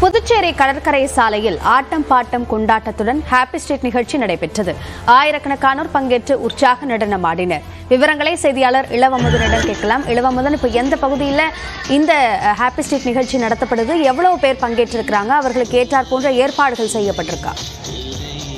புதுச்சேரி கடற்கரை சாலையில் ஆட்டம் பாட்டம் கொண்டாட்டத்துடன் ஹாப்பி ஸ்ட்ரீட் நிகழ்ச்சி நடைபெற்றது. ஆயிரக்கணக்கானோர் பங்கேற்று உற்சாக நடனம் ஆடினர். விவரங்களை செய்தியாளர் இளவமுதனிடம் கேட்கலாம். இளவமுதன் இப்போ எந்த பகுதியில் இந்த ஹாப்பி ஸ்ட்ரீட் நிகழ்ச்சி நடத்தப்படுது? எவ்வளவு பேர் பங்கேற்றிருக்கிறாங்க? அவர்களுக்கு ஏற்றார் போன்ற ஏற்பாடுகள் செய்யப்பட்டிருக்கா?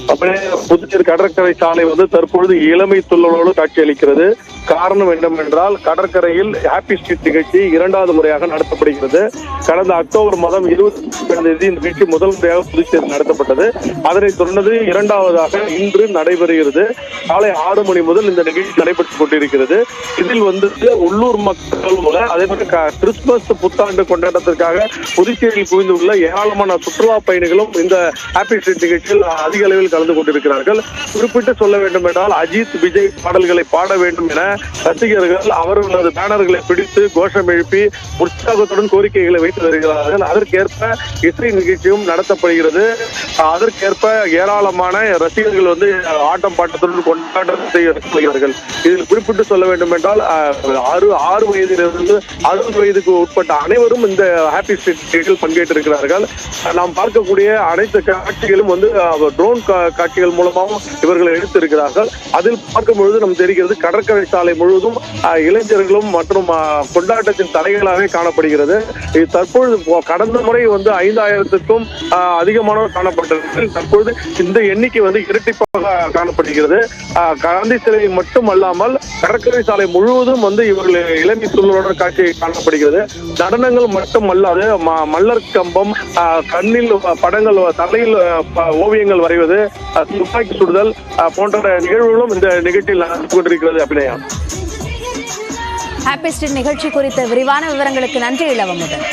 அப்படியே புதுச்சேரி கடற்கரை சாலை வந்து தற்பொழுது இளமை துள்ளலோடு காட்சியளிக்கிறது. காரணம் என்னவென்றால் கடற்கரையில் ஹாப்பி ஸ்ட்ரீட் நிகழ்ச்சி இரண்டாவது முறையாக நடத்தப்படுகிறது. கடந்த அக்டோபர் மாதம் இருபத்தி தேதி இந்த நிகழ்ச்சி முதல் முறையாக புதுச்சேரி நடத்தப்பட்டது. அதனைத் தொடர்ந்து இரண்டாவதாக இன்று நடைபெறுகிறது. காலை ஆறு மணி முதல் இந்த நிகழ்ச்சி நடைபெற்றுக் கொண்டிருக்கிறது. இதில் வந்து உள்ளூர் மக்கள் முதல் அதே மாதிரி க- கிறிஸ்துமஸ் புத்தாண்டு கொண்டாட்டத்திற்காக புதுச்சேரியில் குவிந்துள்ள ஏராளமான சுற்றுலா பயணிகளும் இந்த ஹாப்பி ஸ்ட்ரீட் நிகழ்ச்சியில் அதிக அளவில் கலந்து கொண்டிருக்கிறார்கள். குறிப்பிட்டு சொல்ல வேண்டும் என்றால் அஜித் விஜய் பாடல்களை பாட வேண்டும் என ரசிகர்கள் அவர்களது பேனர்களை பிடித்து கோஷம் எழுப்பி உற்சாகத்துடன் கோரிக்கைகளை வைத்து வருகிறார்கள். அதற்கேற்ப இசை நிகழ்ச்சியும் நடத்தப்படுகிறது. அதற்கேற்ப ஏராளமான ரசிகர்கள் வந்து ஆட்டம் பாட்டத்துடன் கொண்டாட்டம் செய்கிறார்கள் இதில் குறிப்பிட்டு சொல்ல வேண்டும் என்றால் ஆறு ஆறு வயதிலிருந்து அறுபது வயதுக்கு உட்பட்ட அனைவரும் இந்த ஹாப்பி ஸ்ட்ரீட் பங்கேற்றிருக்கிறார்கள். நாம் பார்க்கக்கூடிய அனைத்து காட்சிகளும் வந்து ட்ரோன் காட்சிகள் மூலமாகவும் இவர்கள் எடுத்திருக்கிறார்கள். அதில் பார்க்கும் பொழுது நம்ம தெரிகிறது கடற்கரை சாலை முழுவதும் இளைஞர்களும் மற்றும் கொண்டாட்டத்தின் தலைகளாகவே காணப்படுகிறது. தற்பொழுது கடந்த முறை வந்து ஐந்தாயிரத்துக்கும் அதிகமானவர் காணப்பட்டது. தற்பொழுது இந்த எண்ணிக்கை வந்து இரட்டிப்பாக காணப்படுகிறது. காந்தி சிலை மட்டும் அல்லாமல் கடற்கரை சாலை முழுவதும் வந்து இவர்கள் இளமை சூழலோட காட்சி காணப்படுகிறது. நடனங்கள் மட்டும் அல்லாது ம- மல்லர் கம்பம் கண்ணில் படங்கள் தலையில் ஓவியங்கள் வரைவது துப்பாக்கி சுடுதல் அஹ், போன்ற நிகழ்வுகளும் இந்த நிகழ்ச்சியில் நடந்து கொண்டிருக்கிறது அபிநயா. ஹாப்பி நிகழ்ச்சி குறித்த விரிவான விவரங்களுக்கு நன்றி இளவமுதன்